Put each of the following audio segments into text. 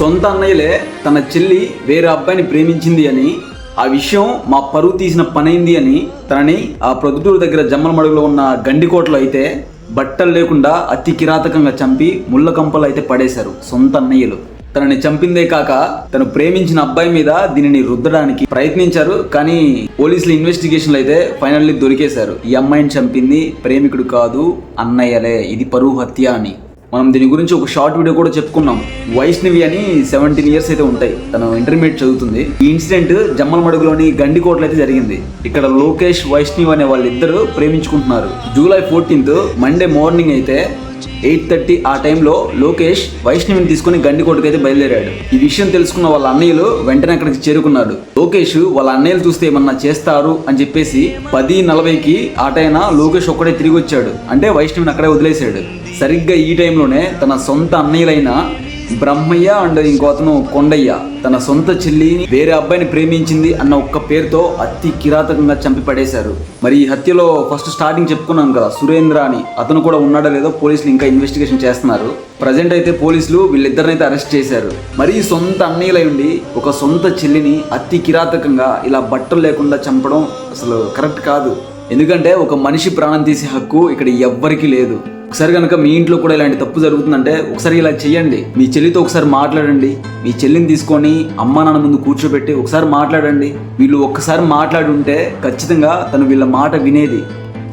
సొంత అన్నయ్యలే తన చెల్లి వేరే అబ్బాయిని ప్రేమించింది అని ఆ విషయం మా పరువు తీసిన పనైంది అని తనని ఆ ప్రొద్దుటూరు దగ్గర జమ్మలమడుగులో ఉన్న గండికోటలో అయితే బట్టలు లేకుండా అతి కిరాతకంగా చంపి ముళ్ళ కంపలు అయితే పడేశారు సొంత అన్నయ్యలు. తనని చంపిందే కాక తను ప్రేమించిన అబ్బాయి మీద దీనిని రుద్దడానికి ప్రయత్నించారు కానీ పోలీసులు ఇన్వెస్టిగేషన్లు అయితే ఫైనల్లీ దొరికేశారు. ఈ అమ్మాయిని చంపింది ప్రేమికుడు కాదు అన్నయ్యలే ఇది పరువు హత్య అని. మనం దీని గురించి ఒక షార్ట్ వీడియో కూడా చెప్పుకున్నాం. వైష్ణవి అని సెవెంటీన్ ఇయర్స్ అయితే ఉంటాయి. తను ఇంటర్మీడియట్ చదువుతుంది. ఈ ఇన్సిడెంట్ జమ్మలమడుగులోని గండికోటలో అయితే జరిగింది. ఇక్కడ లోకేష్ వైష్ణవి అనే వాళ్ళిద్దరూ ప్రేమించుకుంటున్నారు. జూలై ఫోర్టీన్త్ మండే మార్నింగ్ అయితే ఎయిట్ థర్టీ ఆ టైంలో లోకేష్ వైష్ణవిని తీసుకుని గండికోటకైతే అయితే బయలుదేరాడు. ఈ విషయం తెలుసుకున్న వాళ్ళ అన్నయ్యలు వెంటనే అక్కడికి చేరుకున్నాడు లోకేష్ వాళ్ళ అన్నయ్యలు చూస్తే ఏమన్నా చేస్తారు అని చెప్పేసి పది నలభైకి ఆ టైన లోకేష్ ఒక్కడే తిరిగి వచ్చాడు అంటే వైష్ణవిని అక్కడే వదిలేశాడు. సరిగ్గా ఈ టైంలోనే తన సొంత అన్నయ్యలైన బ్రహ్మయ్య అండ్ ఇంకో అతను కొండయ్య. తన సొంత చెల్లిని వేరే అబ్బాయిని ప్రేమించింది అన్న ఒక్క పేరుతో అతి కిరాతకంగా చంపి పడేశారు. మరి ఈ హత్యలో ఫస్ట్ స్టార్టింగ్ చెప్పుకున్నాం కదా సురేంద్ర అని. అతను కూడా ఉన్నాడో లేదో పోలీసులు ఇంకా ఇన్వెస్టిగేషన్ చేస్తున్నారు. ప్రజెంట్ అయితే పోలీసులు వీళ్ళిద్దరిని అయితే అరెస్ట్ చేశారు. మరి సొంత అన్నయ్యలై ఉండి ఒక సొంత చెల్లిని అతి కిరాతకంగా ఇలా బట్టలు లేకుండా చంపడం అసలు కరెక్ట్ కాదు. ఎందుకంటే ఒక మనిషి ప్రాణం తీసే హక్కు ఇక్కడ ఎవ్వరికీ లేదు. ఒకసారి కనుక మీ ఇంట్లో కూడా ఇలాంటి తప్పు జరుగుతుందంటే ఒకసారి ఇలా చేయండి మీ చెల్లితో ఒకసారి మాట్లాడండి. మీ చెల్లిని తీసుకొని అమ్మ నాన్న ముందు కూర్చోబెట్టి ఒకసారి మాట్లాడండి. వీళ్ళు ఒక్కసారి మాట్లాడి ఉంటే ఖచ్చితంగా తను వీళ్ళ మాట వినేది.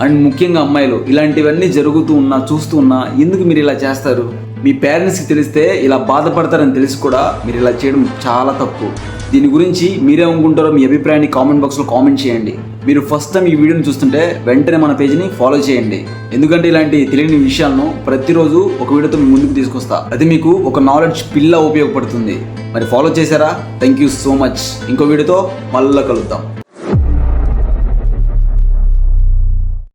అండ్ ముఖ్యంగా అమ్మాయిలు ఇలాంటివన్నీ జరుగుతూ ఉన్నా చూస్తూ ఉన్నా ఎందుకు మీరు ఇలా చేస్తారు? మీ పేరెంట్స్కి తెలిస్తే ఇలా బాధపడతారని తెలిసి కూడా మీరు ఇలా చేయడం చాలా తప్పు. దీని గురించి మీరేమనుకుంటారో మీ అభిప్రాయాన్ని కామెంట్ బాక్స్లో కామెంట్ చేయండి. మీరు ఫస్ట్ టైం ఈ వీడియోని చూస్తుంటే వెంటనే మన పేజ్ని ఫాలో చేయండి. ఎందుకంటే ఇలాంటి తెలియని విషయాలను ప్రతిరోజు ఒక వీడియోతో మీ ముందుకు తీసుకొస్తా. అది మీకు ఒక నాలెడ్జ్ పిల్ల ఉపయోగపడుతుంది. మరి ఫాలో చేశారా? థ్యాంక్ యూ సో మచ్ ఇంకో వీడియోతో మళ్ళీ కలుద్దాం.